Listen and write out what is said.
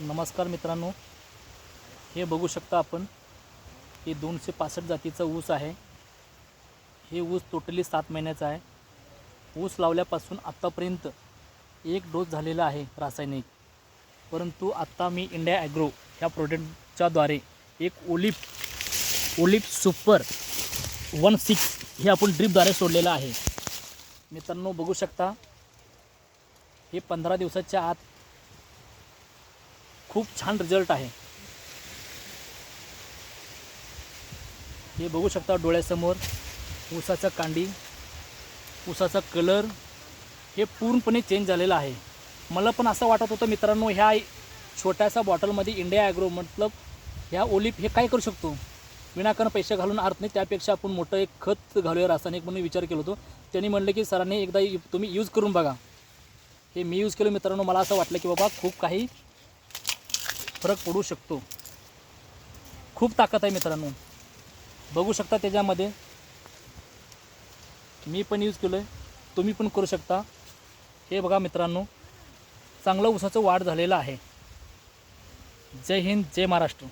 नमस्कार मित्रांनो. हे बघू शकता आपण हे दोनशे पासष्ट जातीचा ऊस आहे. हे ऊस टोटली सात महिन्याचा आहे. ऊस लावल्यापासून आत्तापर्यंत एक डोस झालेला आहे रासायनिक. परंतु आत्ता मी इंडिया ॲग्रो ह्या प्रोडक्टच्याद्वारे एक ओलिप ओलिप सुपर वन सिक्स हे आपण ड्रीपद्वारे सोडलेलं आहे. मित्रांनो बघू शकता. हे पंधरा दिवसाच्या आत खूप छान रिझल्ट आहे. हे बघू शकता डोळ्यासमोर ऊसाचा कांडी ऊसाचा कलर हे पूर्णपणे चेंज झालेलं आहे. मला पण असं वाटत होतं मित्रांनो ह्या छोट्याशा बॉटलमध्ये इंडिया ॲग्रो मतलब ह्या ओलिप हे काय करू शकतो? विनाकारण पैसे घालून अर्थ नाही त्यापेक्षा आपण मोठं एक खत घालूया रासायनिक म्हणून विचार केला होतो. त्यांनी म्हणलं की सरांनी एकदा तुम्ही यूज करून बघा. हे मी यूज केलं मित्रांनो मला असं वाटलं की बाबा खूप काही फरक पडू शकतो. खूप ताकद आहे मित्रांनो. बघू शकता त्याच्यामध्ये. मी पण यूज केलो आहे तुम्ही पण करू शकता. हे बघा मित्रांनो. चांगलं ऊसाचं वाढ झालेलं आहे. जय हिंद जय महाराष्ट्र.